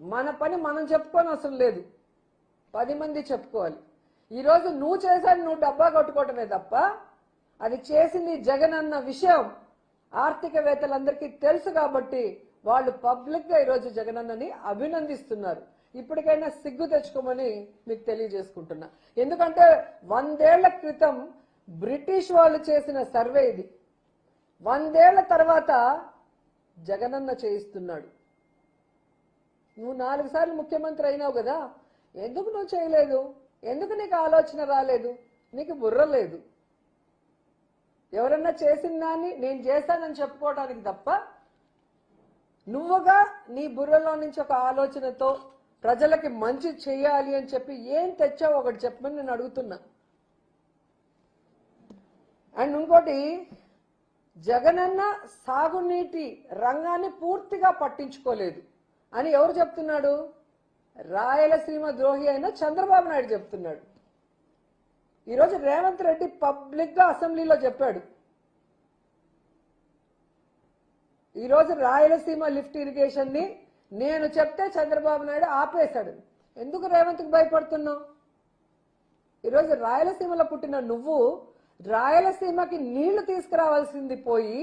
మన పని మనం చెప్పుకొని అసలు లేదు. పది మంది చెప్పుకోవాలి. ఈరోజు నువ్వు చేశాను నువ్వు డబ్బా కొట్టుకోవటమే తప్ప అది చేసింది జగన్ అన్న విషయం ఆర్థికవేత్తలందరికీ తెలుసు కాబట్టి వాళ్ళు పబ్లిక్గా జగన్ అన్నని అభినందిస్తున్నారు. ఇప్పటికైనా సిగ్గు తెచ్చుకోమని మీకు తెలియజేసుకుంటున్నా. ఎందుకంటే వందేళ్ళ క్రితం బ్రిటిష్ వాళ్ళు చేసిన సర్వే ఇది. వందేళ్ళ తర్వాత జగనన్న చేయిస్తున్నాడు. నువ్వు నాలుగు సార్లు ముఖ్యమంత్రి అయినావు కదా. ఎందుకు నువ్వు చేయలేదు? ఎందుకు నీకు ఆలోచన రాలేదు? నీకు బుర్ర లేదు. ఎవరన్నా చేసిన దాన్ని నేను చేశానని చెప్పుకోవడానికి తప్ప నువ్వుగా నీ బుర్రలో నుంచి ఒక ఆలోచనతో ప్రజలకి మంచి చేయాలి అని చెప్పి ఏం తెచ్చావు ఒకటి చెప్పమని నేను అడుగుతున్నా. అండ్ ఇంకోటి జగనన్న సాగునీటి రంగాన్ని పూర్తిగా పట్టించుకోలేదు. అని ఎవరు చెప్తున్నాడు? రాయలసీమ ద్రోహి అయిన చంద్రబాబు నాయుడు చెప్తున్నాడు. ఈరోజు రేవంత్ రెడ్డి పబ్లిక్గా అసెంబ్లీలో చెప్పాడు. ఈరోజు రాయలసీమ లిఫ్ట్ ఇరిగేషన్ని నేను చెప్తే చంద్రబాబు నాయుడు ఆపేశాడు. ఎందుకు రేవంత్కి భయపడుతున్నావు? ఈరోజు రాయలసీమలో పుట్టిన నువ్వు రాయలసీమకి నీళ్ళు తీసుకురావాల్సింది పోయి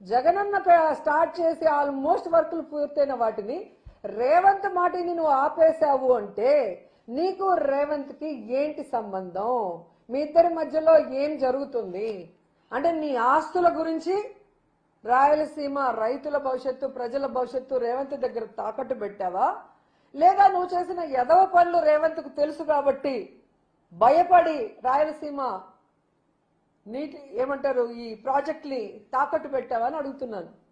జగనన్న స్టార్ట్ చేసి ఆల్మోస్ట్ వర్కులు పూర్తయిన వాటిని రేవంత్ మాటిని నువ్వు ఆపేశావు అంటే నీకు రేవంత్కి ఏంటి సంబంధం? మీ ఇద్దరి మధ్యలో ఏం జరుగుతుంది? అంటే నీ ఆస్తుల గురించి రాయలసీమ రైతుల భవిష్యత్తు ప్రజల భవిష్యత్తు రేవంత్ దగ్గర తాకట్టు పెట్టావా? లేదా నువ్వు చేసిన ఎదవ పనులు రేవంత్కు తెలుసు కాబట్టి భయపడి రాయలసీమ నీటి ఏమంటారు ఈ ప్రాజెక్ట్ని తాకట్టు పెట్టావా అని అడుగుతున్నాను.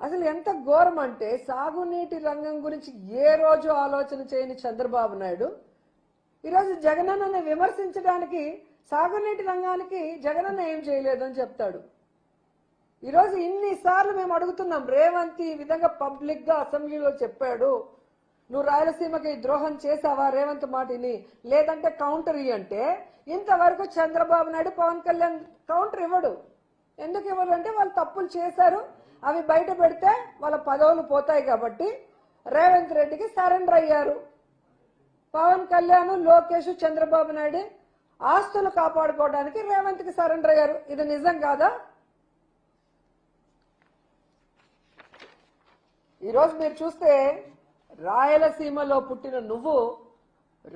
అసలు ఎంత ఘోరం అంటే సాగునీటి రంగం గురించి ఏ రోజు ఆలోచన చేయని చంద్రబాబు నాయుడు? ఈరోజు జగనన్నని విమర్శించడానికి సాగునీటి రంగానికి జగనన్న ఏం చేయలేదని చెప్తాడు. ఈరోజు ఇన్నిసార్లు మేము అడుగుతున్నాం రేవంత్ ఈ విధంగా పబ్లిక్గా అసెంబ్లీలో చెప్పాడు. నువ్వు రాయలసీమకి ద్రోహం చేసావా రేవంత్ మాటిని లేదంటే కౌంటర్ అంటే ఇంతవరకు చంద్రబాబు నాయుడు పవన్ కళ్యాణ్ కౌంటర్ ఇవ్వడు. ఎందుకు ఇవ్వడు అంటే వాళ్ళు తప్పులు చేశారు. అవి బయట పెడితే వాళ్ళ పదవులు పోతాయి కాబట్టి రేవంత్ రెడ్డికి సరెండర్ అయ్యారు. పవన్ కళ్యాణ్ లోకేష్ చంద్రబాబు నాయుడు ఆస్తులు కాపాడుకోవడానికి రేవంత్కి సరెండర్ అయ్యారు. ఇది నిజం కాదా? ఈరోజు మీరు చూస్తే రాయలసీమలో పుట్టిన నువ్వు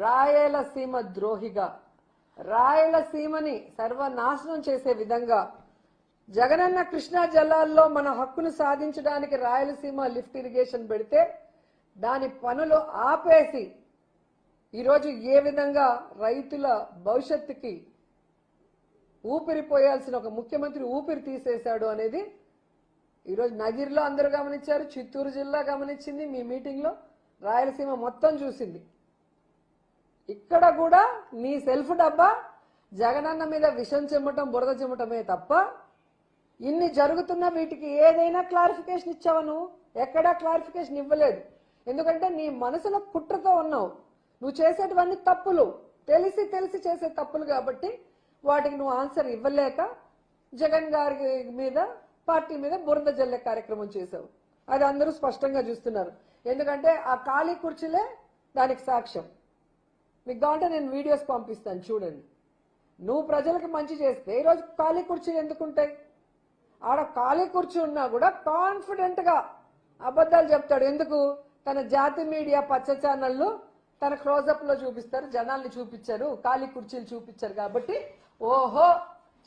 రాయలసీమ ద్రోహిగా రాయలసీమని సర్వనాశనం చేసే విధంగా జగనన్న కృష్ణా జలాల్లో మన హక్కును సాధించడానికి రాయలసీమ లిఫ్ట్ ఇరిగేషన్ పెడితే దాని పనులు ఆపేసి ఈరోజు ఏ విధంగా రైతుల భవిష్యత్తుకి ఊపిరిపోయాల్సిన ఒక ముఖ్యమంత్రి ఊపిరి తీసేశాడు అనేది ఈరోజు నగిరిలో అందరూ గమనించారు చిత్తూరు జిల్లా గమనించింది మీ మీటింగ్లో రాయలసీమ మొత్తం చూసింది. ఇక్కడ కూడా నీ సెల్ఫ్ డబ్బా జగనన్న మీద విషం చెమ్మటం బురద చెమ్మటమే తప్ప ఇన్ని జరుగుతున్న వీటికి ఏదైనా క్లారిఫికేషన్ ఇచ్చావా నువ్వు? ఎక్కడా క్లారిఫికేషన్ ఇవ్వలేదు. ఎందుకంటే నీ మనసులో కుట్రతో ఉన్నావు. నువ్వు చేసేటివన్నీ తప్పులు. తెలిసి తెలిసి చేసే తప్పులు కాబట్టి వాటికి నువ్వు ఆన్సర్ ఇవ్వలేక జగన్ గారి మీద పార్టీ మీద బురద జల్లే కార్యక్రమం చేశావు అది అందరూ స్పష్టంగా చూస్తున్నారు. ఎందుకంటే ఆ ఖాళీ కుర్చీలే దానికి సాక్ష్యం. మీకు కావాలంటే నేను వీడియోస్ పంపిస్తాను. చూడండి. నువ్వు ప్రజలకు మంచి చేస్తే ఈరోజు ఖాళీ కుర్చీలు ఎందుకుంటాయి? ఆడ ఖాళీ కుర్చీ ఉన్నా కూడా కాన్ఫిడెంట్గా అబద్ధాలు చెప్తాడు. ఎందుకు? తన జాతి మీడియా పచ్చ ఛానళ్ళు తన క్లోజప్లో చూపిస్తారు. జనాల్ని చూపించారు. ఖాళీ కుర్చీలు చూపించారు కాబట్టి ఓహో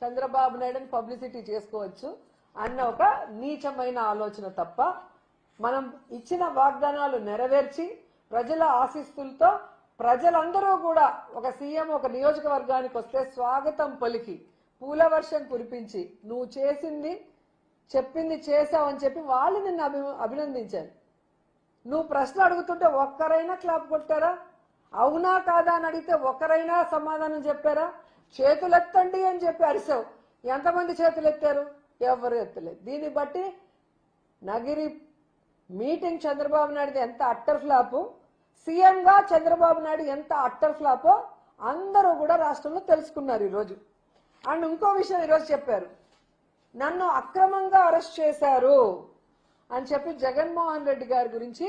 చంద్రబాబు నాయుడుని పబ్లిసిటీ చేసుకోవచ్చు అన్న ఒక నీచమైన ఆలోచన తప్ప మనం ఇచ్చిన వాగ్దానాలు నెరవేర్చి ప్రజల ఆశీస్సులతో ప్రజలందరూ కూడా ఒక సీఎం ఒక నియోజకవర్గానికి వస్తే స్వాగతం పలికి పూల వర్షం కురిపించి నువ్వు చేసింది చెప్పింది చేసావని చెప్పి వాళ్ళు నిన్ను అభి అభినందించారు. నువ్వు ప్రశ్న అడుగుతుంటే ఒక్కరైనా క్లాప్ కొట్టారా? అవునా కాదా అని అడిగితే ఒక్కరైనా సమాధానం చెప్పారా? చేతులు ఎత్తండి అని చెప్పి అరిసావు. ఎంతమంది చేతులు ఎత్తారు ఎవరు ఎత్తలేదు. దీన్ని బట్టి నగిరి మీటింగ్ చంద్రబాబు నాయుడు ఎంత అట్టర్ ఫ్లాపు సీఎంగా చంద్రబాబు నాయుడు ఎంత అట్టర్ ఫ్లాపో అందరూ కూడా రాష్ట్రంలో తెలుసుకున్నారు ఈరోజు. అండ్ ఇంకో విషయం ఈరోజు చెప్పారు. నన్ను అక్రమంగా అరెస్ట్ చేశారు అని చెప్పి జగన్మోహన్ రెడ్డి గారి గురించి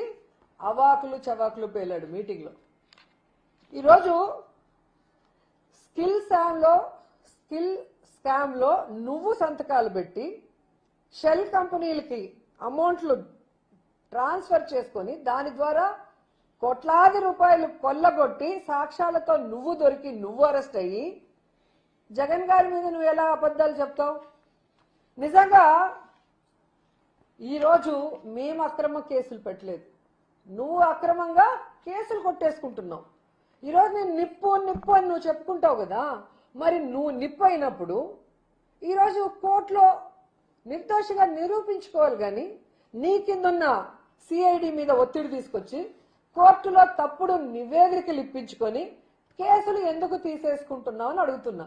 అవాకులు చవాకులు పేలాడు మీటింగ్లో. ఈరోజు స్కిల్ స్కామ్లో స్కిల్ స్కామ్లో నువ్వు సంతకాలు పెట్టి షెల్ కంపెనీలకి అమౌంట్లు ట్రాన్స్ఫర్ చేసుకొని దాని ద్వారా కోట్లాది రూపాయలు కొల్లగొట్టి సాక్ష్యాలతో నువ్వు దొరికి నువ్వు అరెస్ట్ అయ్యి జగన్ గారి మీద నువ్వు ఎలా అబద్ధాలు చెప్తావు? నిజంగా ఈరోజు మేము అక్రమ కేసులు పెట్టలేదు. నువ్వు అక్రమంగా కేసులు కొట్టేసుకుంటున్నావు. ఈరోజు నేను నిప్పు నిప్పు అని నువ్వు చెప్పుకుంటావు కదా? మరి నువ్వు నిప్పు అయినప్పుడు ఈరోజు కోర్టులో నిర్దోషిగా నిరూపించుకోవాలి కానీ నీ కిందున్న సిఐడి మీద ఒత్తిడి తీసుకొచ్చి కోర్టులో తప్పుడు నివేదికలు ఇప్పించుకొని కేసులు ఎందుకు తీసేసుకుంటున్నావు అని అడుగుతున్నా.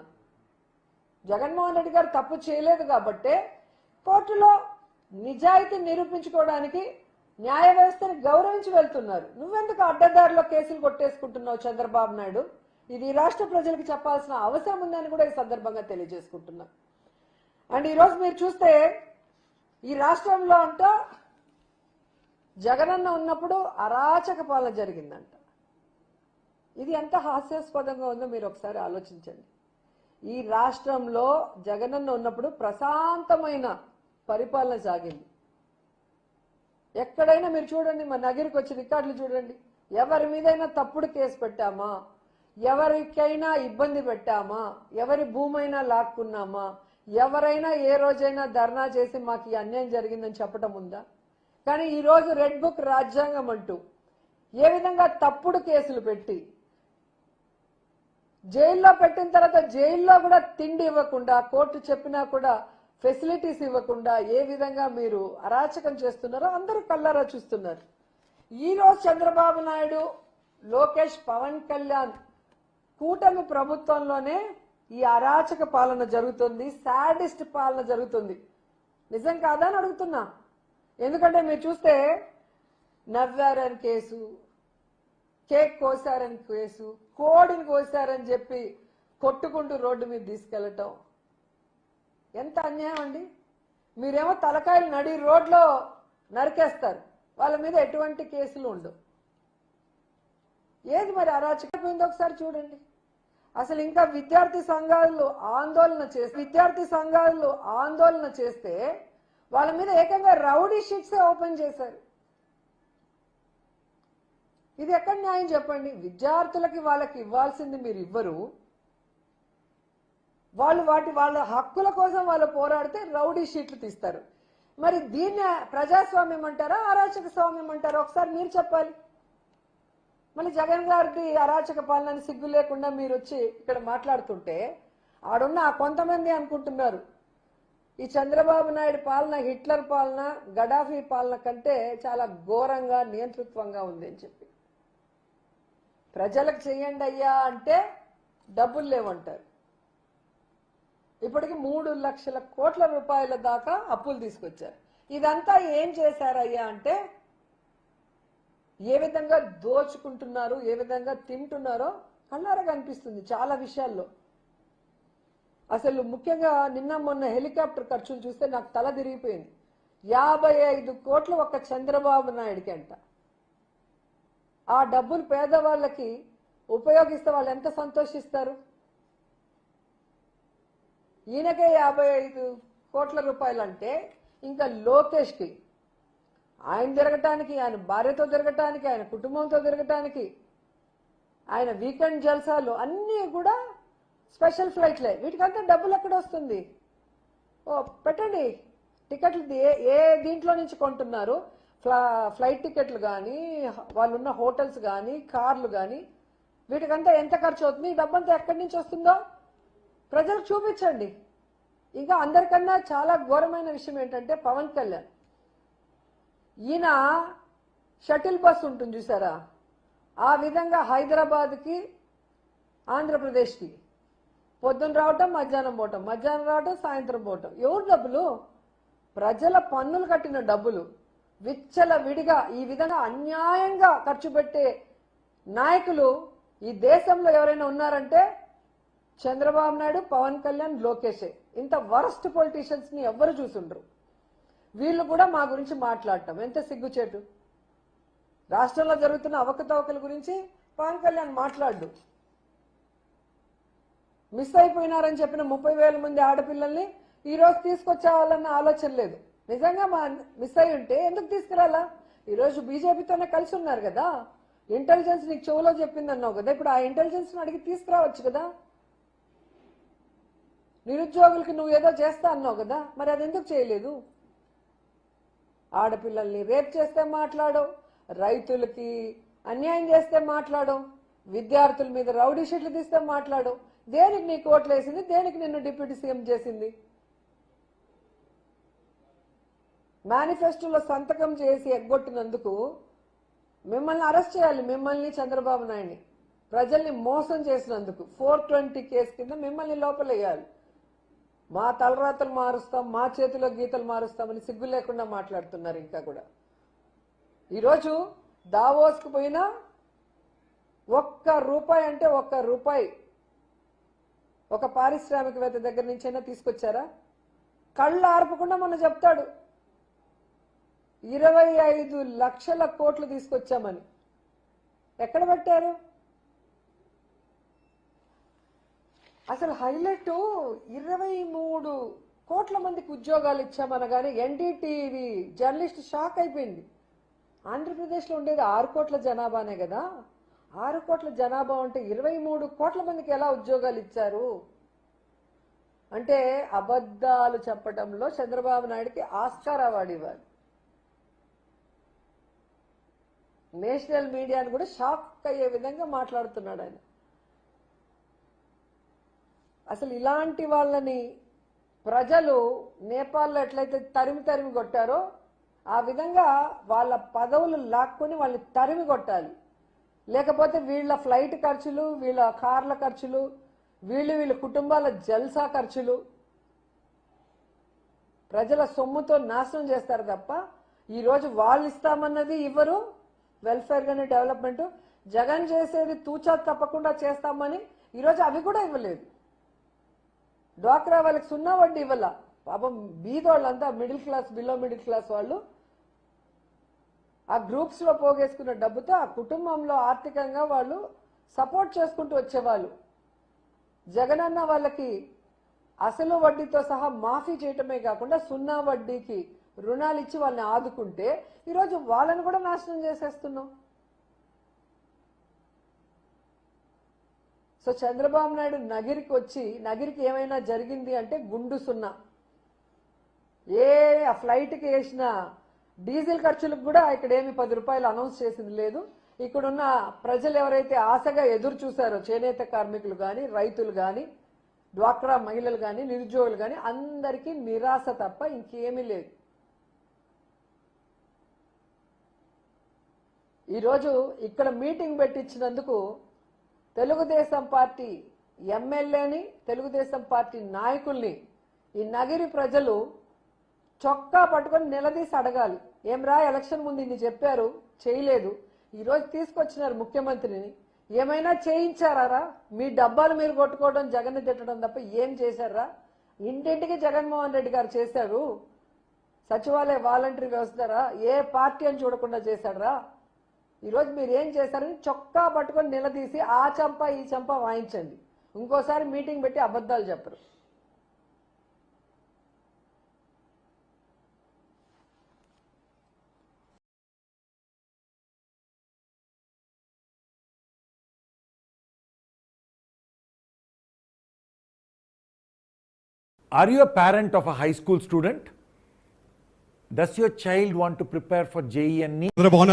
జగన్మోహన్ రెడ్డి గారు తప్పు చేయలేదు కాబట్టే కోర్టులో నిజాయితీ నిరూపించుకోవడానికి న్యాయ వ్యవస్థని గౌరవించి వెళ్తున్నారు. నువ్వెందుకు అడ్డదారిలో కేసులు కొట్టేసుకుంటున్నావు చంద్రబాబు నాయుడు? ఇది ఈ రాష్ట్ర ప్రజలకు చెప్పాల్సిన అవసరం ఉందని కూడా ఈ సందర్భంగా తెలియజేసుకుంటున్నా. అండ్ ఈరోజు మీరు చూస్తే ఈ రాష్ట్రంలో అంట జగనన్న ఉన్నప్పుడు అరాచక పాలన జరిగిందంట. ఇది ఎంత హాస్యాస్పదంగా ఉందో మీరు ఒకసారి ఆలోచించండి. ఈ రాష్ట్రంలో జగనన్న ఉన్నప్పుడు ప్రశాంతమైన పరిపాలన సాగింది. ఎక్కడైనా మీరు చూడండి మా నగిరికి వచ్చి రికార్డులు చూడండి. ఎవరి మీదైనా తప్పుడు కేసు పెట్టామా? ఎవరికైనా ఇబ్బంది పెట్టామా? ఎవరి భూమైనా లాక్కున్నామా? ఎవరైనా ఏ రోజైనా ధర్నా చేసి మాకు ఈ అన్యాయం జరిగిందని చెప్పడం ఉందా? కానీ ఈరోజు రెడ్ బుక్ రాజ్యాంగం అంటూ ఏ విధంగా తప్పుడు కేసులు పెట్టి జైల్లో పెట్టిన తర్వాత జైల్లో కూడా తిండి ఇవ్వకుండా కోర్టు చెప్పినా కూడా ఫెసిలిటీస్ ఇవ్వకుండా ఏ విధంగా మీరు అరాచకం చేస్తున్నారో అందరూ కళ్ళారా చూస్తున్నారు. ఈ రోజు చంద్రబాబు నాయుడు లోకేష్ పవన్ కళ్యాణ్ కూటమి ప్రభుత్వంలోనే ఈ అరాచక పాలన జరుగుతుంది సాడిస్ట్ పాలన జరుగుతుంది. నిజం కాదా అని అడుగుతున్నా. ఎందుకంటే మీరు చూస్తే నవ్వారని కేసు కేక్ కోసారని కేసు కోడిని కోసారని చెప్పి కొట్టుకుంటూ రోడ్డు మీద తీసుకెళ్ళటం. ఎంత అన్యాయం అండి? మీరేమో తలకాయలు నడి రోడ్లో నరికేస్తారు. వాళ్ళ మీద ఎటువంటి కేసులు ఉండవు. ఏది మరి అరాచకపోయిందో ఒకసారి చూడండి. అసలు ఇంకా విద్యార్థి సంఘాలు ఆందోళన చేస్తే విద్యార్థి సంఘాలు ఆందోళన చేస్తే వాళ్ళ మీద ఏకంగా రౌడీ షీట్సే ఓపెన్ చేశారు. ఇది ఎక్కడ న్యాయం చెప్పండి? విద్యార్థులకి వాళ్ళకి ఇవ్వాల్సింది మీరు ఇవ్వరు. వాళ్ళు వాటి వాళ్ళ హక్కుల కోసం వాళ్ళు పోరాడితే రౌడీ షీట్లు తీస్తారు. మరి దీన్ని ప్రజాస్వామ్యం అంటారా అరాచక స్వామ్యం అంటారా? ఒకసారి మీరు చెప్పాలి. మళ్ళీ జగన్ గారికి అరాచక పాలన సిగ్గు లేకుండా మీరు వచ్చి ఇక్కడ మాట్లాడుతుంటే ఆడున్న కొంతమంది అనుకుంటున్నారు. ఈ చంద్రబాబు నాయుడు పాలన హిట్లర్ పాలన గడాఫీ పాలన కంటే చాలా ఘోరంగా నియంతృత్వంగా ఉంది అని చెప్పి. ప్రజలకు చేయండి అయ్యా అంటే డబ్బులు లేవంటారు. ఇప్పటికి మూడు లక్షల కోట్ల రూపాయల దాకా అప్పులు తీసుకొచ్చారు. ఇదంతా ఏం చేశారయ్యా అంటే ఏ విధంగా దోచుకుంటున్నారు ఏ విధంగా తింటున్నారో కళ్ళారా కనిపిస్తుంది చాలా విషయాల్లో. అసలు ముఖ్యంగా నిన్న మొన్న హెలికాప్టర్ ఖర్చులు చూస్తే నాకు తల తిరిగిపోయింది. యాభై ఐదు కోట్లు ఒక్క చంద్రబాబు నాయుడికి అంట. ఆ డబ్బులు పేదవాళ్ళకి ఉపయోగిస్తే వాళ్ళు ఎంత సంతోషిస్తారు? ఈయనకే యాభై ఐదు కోట్ల రూపాయలు అంటే ఇంకా లోకేష్కి ఆయన తిరగటానికి ఆయన భార్యతో తిరగటానికి ఆయన కుటుంబంతో తిరగటానికి ఆయన వీకెండ్ జల్సాలు అన్నీ కూడా స్పెషల్ ఫ్లైట్లే. వీటికంతా డబ్బులు ఎక్కడ వస్తుంది? ఓ పెట్టండి. టికెట్లు ఏ ఏ దీంట్లో నుంచి కొంటున్నారు? ఫ్లా ఫ్లైట్ టికెట్లు కానీ వాళ్ళు ఉన్న హోటల్స్ కానీ కార్లు కానీ వీటికంతా ఎంత ఖర్చు అవుతుంది ఈ డబ్బంతా ఎక్కడి నుంచి వస్తుందో? ప్రజలకు చూపించండి. ఇంకా అందరికన్నా చాలా ఘోరమైన విషయం ఏంటంటే పవన్ కళ్యాణ్. ఈయన షటిల్ బస్ ఉంటుంది చూసారా? ఆ విధంగా హైదరాబాద్కి ఆంధ్రప్రదేశ్కి. పొద్దున్న రావటం మధ్యాహ్నం పోవటం. మధ్యాహ్నం రావటం సాయంత్రం పోవటం. ఎవరు డబ్బులు? ప్రజల పన్నులు కట్టిన డబ్బులు. విచ్చల విడిగా ఈ విధంగా అన్యాయంగా ఖర్చు పెట్టే నాయకులు ఈ దేశంలో ఎవరైనా ఉన్నారంటే చంద్రబాబు నాయుడు పవన్ కళ్యాణ్ లోకేషే. ఇంత వరస్ట్ పొలిటీషియన్స్ని ఎవ్వరు చూసుండ్రు. వీళ్ళు కూడా మా గురించి మాట్లాడటం. ఎంత సిగ్గుచేటు? రాష్ట్రంలో జరుగుతున్న అవకతవకల గురించి పవన్ కళ్యాణ్ మాట్లాడు మిస్ అయిపోయినారని చెప్పిన ముప్పై వేల మంది ఆడపిల్లల్ని ఈ రోజు తీసుకొచ్చేవాళ్ళన్న ఆలోచన లేదు. నిజంగా మా మిస్ అయి ఉంటే ఎందుకు తీసుకురాలా? ఈరోజు బీజేపీతోనే కలిసి ఉన్నారు కదా. ఇంటెలిజెన్స్ నీకు చెవులో చెప్పింది అన్నావు కదా. ఇప్పుడు ఆ ఇంటెలిజెన్స్ అడిగి తీసుకురావచ్చు కదా. నిరుద్యోగులకి నువ్వు ఏదో చేస్తా అన్నావు కదా. మరి అది ఎందుకు చేయలేదు? ఆడపిల్లల్ని రేప్ చేస్తే మాట్లాడవు రైతులకి అన్యాయం చేస్తే మాట్లాడవు విద్యార్థుల మీద రౌడీ షీట్లు తీస్తే మాట్లాడవు. దేనికి నీకు ఓట్లు వేసింది దేనికి నిన్ను డిప్యూటీ సీఎం చేసింది? మేనిఫెస్టోలో సంతకం చేసి ఎగ్గొట్టినందుకు మిమ్మల్ని అరెస్ట్ చేయాలి మిమ్మల్ని చంద్రబాబు నాయుడిని. ప్రజల్ని మోసం చేసినందుకు ఫోర్ ట్వంటీ కేసు కింద మిమ్మల్ని లోపలేయాలి. మా తలరాతలు మారుస్తాం మా చేతిలో గీతలు మారుస్తామని సిగ్గు లేకుండా మాట్లాడుతున్నారు ఇంకా కూడా. ఈరోజు దావోస్కి పోయినా ఒక్క రూపాయి అంటే ఒక్క రూపాయి ఒక పారిశ్రామికవేత్త దగ్గర నుంచైనా తీసుకొచ్చారా? కళ్ళు ఆర్పకుండా మొన్న చెప్తాడు. ఇరవై ఐదు లక్షల కోట్లు తీసుకొచ్చామని. ఎక్కడ పెట్టారు? అసలు హైలైట్ ఇరవై మూడు కోట్ల మందికి ఉద్యోగాలు ఇచ్చామనగానే ఎన్డీటీవీ జర్నలిస్ట్ షాక్ అయిపోయింది. ఆంధ్రప్రదేశ్లో ఉండేది ఆరు కోట్ల జనాభానే కదా. ఆరు కోట్ల జనాభా ఉంటే ఇరవై మూడు కోట్ల మందికి ఎలా ఉద్యోగాలు ఇచ్చారు? అంటే అబద్ధాలు చెప్పడంలో చంద్రబాబు నాయుడికి ఆస్కార్ అవార్డు ఇవ్వాలి. నేషనల్ మీడియాను కూడా షాక్ అయ్యే విధంగా మాట్లాడుతున్నాడు ఆయన. అసలు ఇలాంటి వాళ్ళని ప్రజలు నేపాల్లో ఎట్లయితే తరిమి తరిమి కొట్టారో ఆ విధంగా వాళ్ళ పదవులు లాక్కొని వాళ్ళని తరిమి కొట్టాలి. లేకపోతే వీళ్ళ ఫ్లైట్ ఖర్చులు వీళ్ళ కార్ల ఖర్చులు వీళ్ళు వీళ్ళ కుటుంబాల జల్సా ఖర్చులు ప్రజల సొమ్ముతో నాశనం చేస్తారు తప్ప ఈరోజు వాళ్ళు ఇస్తామన్నది ఇవ్వరు వెల్ఫేర్ కానీ డెవలప్మెంట్ జగన్ చేసేది తూచా తప్పకుండా చేస్తామని ఈరోజు అవి కూడా ఇవ్వలేదు. డ్వాక్రా వాళ్ళకి సున్నా వడ్డీ ఇవ్వాల. పాపం బీదోళ్ళంతా middle class below middle class వాళ్ళు ఆ గ్రూప్స్లో పోగేసుకున్న డబ్బుతో ఆ కుటుంబంలో ఆర్థికంగా వాళ్ళు సపోర్ట్ చేసుకుంటూ వచ్చేవాళ్ళు. జగనన్న వాళ్ళకి అసలు వడ్డీతో సహా మాఫీ చేయటమే కాకుండా సున్నా వడ్డీకి రుణాలు ఇచ్చి వాళ్ళని ఆదుకుంటే ఈరోజు వాళ్ళని కూడా నాశనం చేసేస్తున్నాం. సో చంద్రబాబు నాయుడు నగిరికి వచ్చి నగిరికి ఏమైనా జరిగింది అంటే గుండు సున్నా. ఏ ఆ ఫ్లైట్కి వేసిన డీజిల్ ఖర్చులకు కూడా ఇక్కడ ఏమి పది రూపాయలు అనౌన్స్ చేసింది లేదు. ఇక్కడున్న ప్రజలు ఎవరైతే ఆశగా ఎదురు చూశారో చేనేత కార్మికులు కానీ రైతులు కానీ డ్వాక్రా మహిళలు కానీ నిరుద్యోగులు కానీ అందరికీ నిరాశ తప్ప ఇంకేమీ లేదు. ఈరోజు ఇక్కడ మీటింగ్ పెట్టించినందుకు తెలుగుదేశం పార్టీ ఎమ్మెల్యేని తెలుగుదేశం పార్టీ నాయకుల్ని ఈ నగిరి ప్రజలు చొక్కా పట్టుకొని నిలదీసి అడగాలి. ఏం రా ఎలక్షన్ ముందు ఇన్ని చెప్పారు చేయలేదు. ఈరోజు తీసుకొచ్చినారు ముఖ్యమంత్రిని. ఏమైనా చేయించారా మీ డబ్బాలు మీరు కొట్టుకోవడం జగన్ తిట్టడం తప్ప ఏం చేశారా? ఇంటింటికి జగన్మోహన్ రెడ్డి గారు చేశారు. సచివాలయ వాలంటరీ వ్యవస్థ ఏ పార్టీ అని చూడకుండా చేశాడరా? ఈ రోజు మీరు ఏం చేస్తారని చొక్కా పట్టుకొని నిలదీసి ఆ చంప ఈ చంప వాయించండి. ఇంకోసారి మీటింగ్ పెట్టి అబద్ధాలు చెప్పరు. Are you parent of a high school student does your child want to prepare for జేఈఎన్ని